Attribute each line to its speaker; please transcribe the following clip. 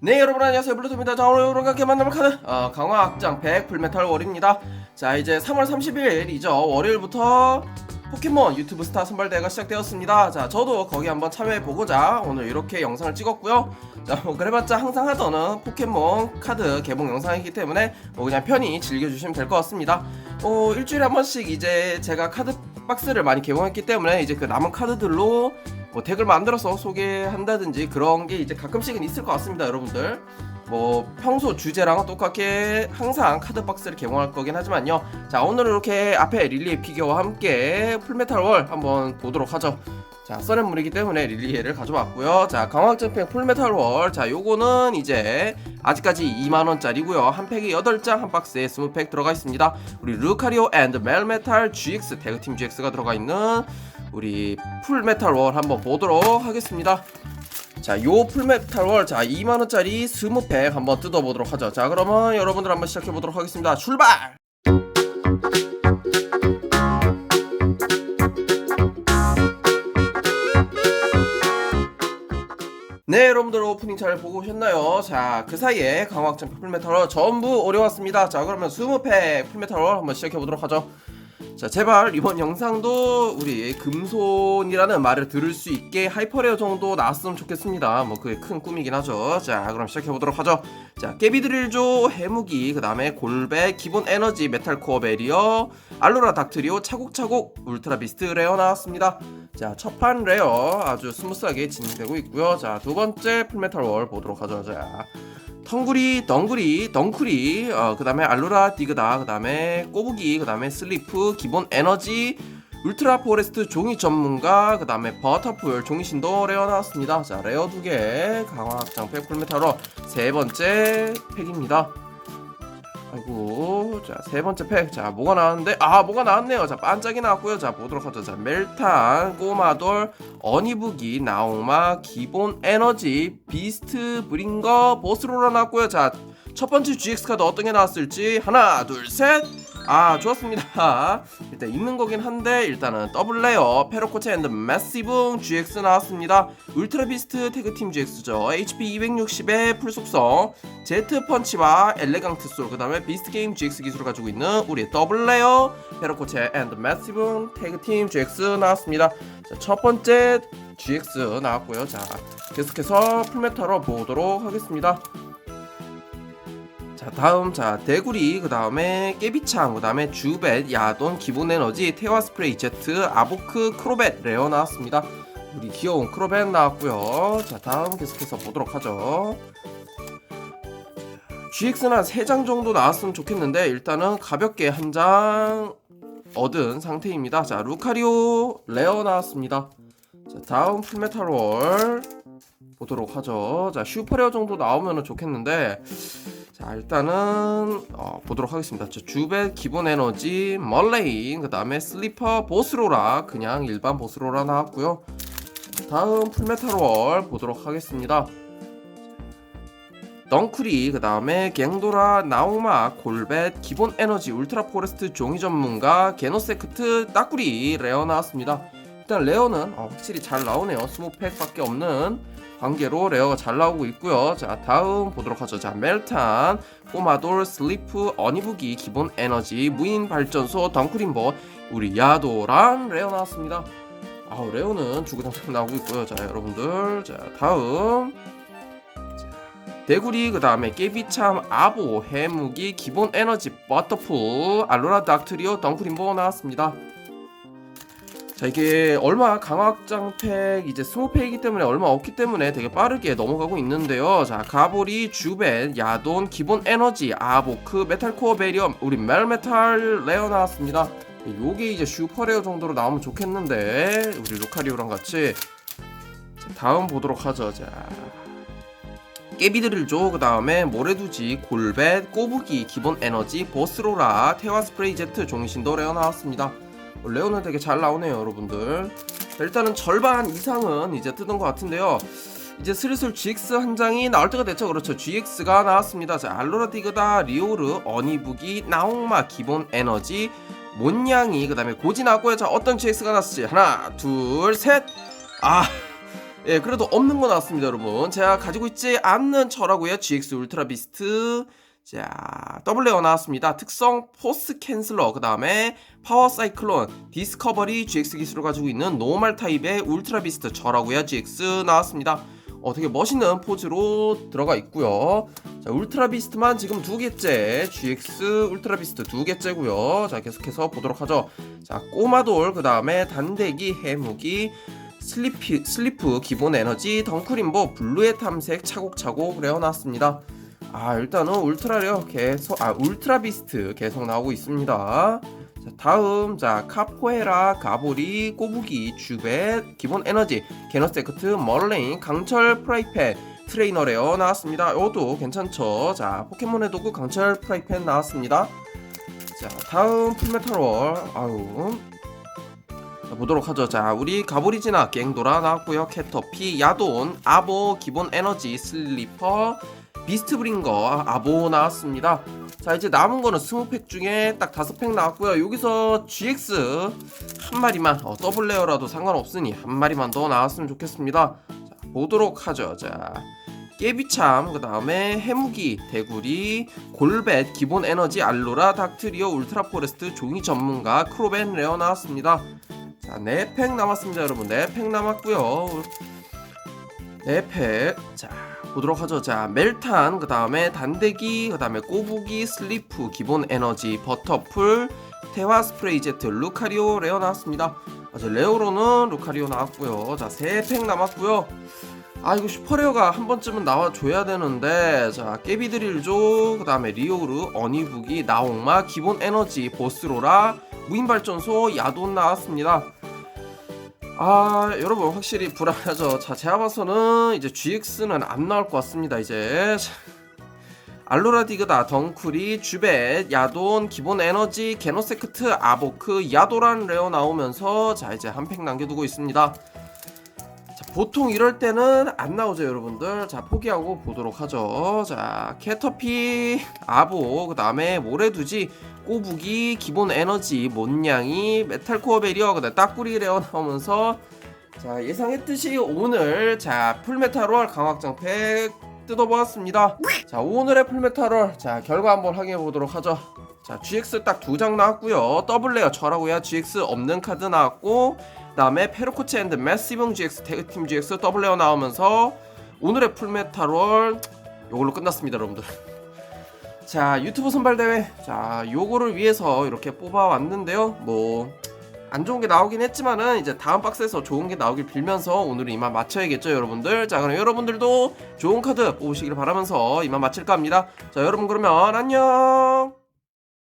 Speaker 1: 네 여러분 안녕하세요. 블루토입니다. 자 오늘 여러분과 함께 만나볼 카드. 어, 강화 악장 100 풀메탈 월입니다. 자 이제 3월 30일이죠. 월요일부터 포켓몬 유튜브 스타 선발대회가 시작되었습니다. 자 저도 거기 한번 참여해보고자 오늘 이렇게 영상을 찍었고요. 자뭐 그래봤자 항상 하던 포켓몬 카드 개봉 영상이기 때문에 뭐 그냥 편히 즐겨주시면 될 것 같습니다. 어 일주일에 한 번씩 이제 제가 카드 박스를 많이 개봉했기 때문에 이제 그 남은 카드들로 뭐 덱을 만들어서 소개한다든지 그런 게 이제 가끔씩은 있을 것 같습니다, 여러분들. 뭐 평소 주제랑은 똑같게 항상 카드 박스를 개봉할 거긴 하지만요. 자 오늘은 이렇게 앞에 릴리의 피규어와 함께 풀메탈 월 한번 보도록 하죠. 자 써렌물이기 때문에 릴리에를 가져왔고요. 자 강화증팩 풀메탈 월. 자 요거는 이제 아직까지 2만원짜리고요. 한 팩에 8장 한 박스에 20팩 들어가 있습니다. 우리 루카리오 앤드 멜메탈 GX 태그팀 GX가 들어가 있는 우리 풀메탈 월 한번 보도록 하겠습니다. 자, 요 풀메탈 월, 자, 2만 원짜리 20팩 한번 뜯어 보도록 하죠. 자, 그러면 여러분들 한번 시작해 보도록 하겠습니다. 출발! 네, 여러분들 오프닝 잘 보고 오셨나요? 자, 그 사이에 강화학장 풀메탈월 전부 오려왔습니다. 자, 그러면 20팩 풀메탈월 한번 시작해보도록 하죠. 자 제발 이번 영상도 우리 금손이라는 말을 들을 수 있게 하이퍼레어 정도 나왔으면 좋겠습니다. 뭐 그게 큰 꿈이긴 하죠. 자 그럼 시작해보도록 하죠. 자 깨비드릴조 해무기 그 다음에 골배 기본 에너지 메탈코어 베리어 알로라 닥트리오 차곡차곡 울트라 비스트 레어 나왔습니다. 자 첫판 레어 아주 스무스하게 진행되고 있고요. 자 두번째 풀메탈 월 보도록 하죠. 자 텅구리, 덩구리, 덩쿠리, 어, 그 다음에 알로라 디그다, 그 다음에 꼬부기, 그 다음에 슬리프, 기본 에너지, 울트라 포레스트 종이 전문가, 그 다음에 버터풀 종이 신도 레어 나왔습니다. 자, 레어 두 개, 강화 장팩 풀메타로 세 번째 팩입니다. 아이고, 자, 세 번째 팩. 자, 뭐가 나왔는데? 아, 뭐가 나왔네요. 자, 반짝이 나왔고요. 자, 보도록 하죠. 자, 멜탄, 꼬마돌, 어니부기, 나옹마, 기본 에너지, 비스트, 브링거, 보스로라 나왔고요. 자, 첫 번째 GX 카드 어떤 게 나왔을지 하나, 둘, 셋. 아, 좋았습니다. 일단 있는 거긴 한데 일단은 더블 레어, 페로코체 앤드 매시붕 GX 나왔습니다. 울트라 비스트 태그팀 GX죠. HP 260의 풀속성, 제트 펀치와 엘레강트 솔, 그다음에 비스트 게임 GX 기술을 가지고 있는 우리 더블 레어, 페로코체 앤드 매시붕 태그팀 GX 나왔습니다. 자, 첫 번째 GX 나왔고요. 자, 계속해서 풀메타로 보도록 하겠습니다. 자 다음 자 대구리 그 다음에 깨비창 그 다음에 주벳 야돈 기본 에너지 태화 스프레이 제트 아보크 크로벳 레어 나왔습니다. 우리 귀여운 크로벳 나왔고요. 자 다음 계속해서 보도록 하죠. GX는 한 3장 정도 나왔으면 좋겠는데 일단은 가볍게 한 장 얻은 상태입니다. 자 루카리오 레어 나왔습니다. 자 다음 풀메탈 월 보도록 하죠. 자 슈퍼레어 정도 나오면 좋겠는데 자 일단은 어, 보도록 하겠습니다. 저 주벳 기본 에너지 멀레인 그 다음에 슬리퍼 보스로라 그냥 일반 보스로라 나왔고요. 다음 풀메탈월 보도록 하겠습니다. 덩크리 그 다음에 갱도라 나우마 골벳 기본 에너지 울트라 포레스트 종이 전문가 게노세크트 따꾸리 레어 나왔습니다. 일단 레어는 어, 확실히 잘 나오네요. 20팩 밖에 없는 관계로 레어가 잘 나오고 있고요. 자 다음 보도록 하죠. 자 멜탄, 꼬마돌, 슬리프, 어니부기, 기본 에너지, 무인 발전소, 덩크림버, 우리 야도랑 레어 나왔습니다. 아우 레어는 주구장창 나오고 있고요. 자 여러분들 자 다음 자, 대구리 그 다음에 깨비참 아보 해무기 기본 에너지 버터풀 알로라 닥트리오 덩크림버 나왔습니다. 자 이게 얼마 강화장팩 이제 스모팩이기 때문에 얼마 없기 때문에 되게 빠르게 넘어가고 있는데요 자 가보리 주벤 야돈 기본 에너지 아보크 메탈코어 베리엄 우리 멜메탈 레어 나왔습니다 요게 이제 슈퍼레어 정도로 나오면 좋겠는데 우리 루카리오랑 같이 자, 다음 보도록 하죠 자 깨비드를 줘. 그 다음에 모래두지, 골벳, 꼬부기, 기본 에너지, 보스로라, 태화 스프레이 제트, 종신도 레어 나왔습니다. 어, 레오는 되게 잘 나오네요 여러분들. 자, 일단은 절반 이상은 이제 뜯은 것 같은데요. 이제 슬슬 GX 한 장이 나올 때가 됐죠. 그렇죠. GX가 나왔습니다. 자 알로라 디그다 리오르 어니부기 나옹마 기본 에너지 몬냥이 그 다음에 고지 나왔고요. 자 어떤 GX가 나왔을지. 하나 둘셋아 예, 그래도 없는 거 나왔습니다, 여러분. 제가 가지고 있지 않는 철하고요. GX 울트라 비스트. 자, 더블레어 나왔습니다. 특성 포스 캔슬러, 그 다음에 파워 사이클론, 디스커버리 GX 기술을 가지고 있는 노멀 타입의 울트라 비스트 철하고요. GX 나왔습니다. 어, 되게 멋있는 포즈로 들어가 있고요. 자, 울트라 비스트만 지금 두 개째, GX 울트라 비스트 두 개째고요. 자, 계속해서 보도록 하죠. 자, 꼬마돌, 그 다음에 단대기, 해무기, 슬리피, 슬리프, 기본 에너지, 덩크림보, 블루의 탐색 차곡차곡 레어놨습니다. 아 일단은 울트라 레어 계속 아 울트라 비스트 계속 나오고 있습니다. 자 다음 자 카포에라, 가보리, 꼬부기, 주벳, 기본 에너지, 게너세크트, 멀레인, 강철 프라이팬, 트레이너 레어 나왔습니다. 이것도 괜찮죠. 자 포켓몬의 도구 강철 프라이팬 나왔습니다. 자 다음 풀메탈월 아우 자, 보도록 하죠. 자, 우리 가보리지나 갱도라 나왔고요. 캐터피, 야돈, 아보, 기본 에너지, 슬리퍼, 비스트 브링거, 아보 나왔습니다. 자, 이제 남은 거는 20팩 중에 딱 5팩 나왔고요. 여기서 GX 한 마리만, 어, 더블 레어라도 상관없으니 한 마리만 더 나왔으면 좋겠습니다. 자, 보도록 하죠. 자, 깨비참, 그 다음에 해무기, 대구리, 골벳, 기본 에너지, 알로라, 닥트리오, 울트라 포레스트, 종이 전문가, 크로벤 레어 나왔습니다. 자, 4팩 남았습니다, 여러분. 4팩 남았고요. 4팩. 자, 보도록 하죠. 자, 멜탄, 그 다음에 단대기, 그 다음에 꼬부기, 슬리프, 기본 에너지, 버터풀, 태화 스프레이 제트, 루카리오 레어 나왔습니다. 아, 저 레어로는 루카리오 나왔고요. 자, 3팩 남았고요. 아 이거 슈퍼레어가 한 번쯤은 나와줘야 되는데 자 깨비드릴조 그 다음에 리오르 어니부기 나옥마 기본 에너지 보스로라 무인발전소 야돈 나왔습니다 아 여러분 확실히 불안하죠. 자 제가 봐서는 이제 GX는 안 나올 것 같습니다 이제. 자, 알로라 디그다 덩크리 주벳 야돈 기본 에너지 게노세크트 아보크 야도란 레어 나오면서 자 이제 한 팩 남겨두고 있습니다. 자, 보통 이럴 때는 안 나오죠, 여러분들. 자, 포기하고 보도록 하죠. 자, 캐터피, 아보, 그 다음에 모래두지, 꼬부기, 기본 에너지, 몬냥이, 메탈코어 베리어, 그 다음에 따꾸리 레어 나오면서 자, 예상했듯이 오늘, 자, 풀메탈월 강확장 팩 뜯어보았습니다. 자, 오늘의 풀메탈월, 자, 결과 한번 확인해 보도록 하죠. 자, GX 딱 두 장 나왔고요. 더블 레어 철하고요. GX 없는 카드 나왔고, 그다음에 페르코치 앤드 매시봉 GX 태그팀 GX 더블 레어 나오면서 오늘의 풀메탈월 요걸로 끝났습니다, 여러분들. 자, 유튜브 선발 대회. 자, 요거를 위해서 이렇게 뽑아 왔는데요. 뭐 안 좋은 게 나오긴 했지만은 이제 다음 박스에서 좋은 게 나오길 빌면서 오늘 이만 마쳐야겠죠, 여러분들. 자, 그럼 여러분들도 좋은 카드 뽑으시길 바라면서 이만 마칠까 합니다. 자, 여러분 그러면 안녕.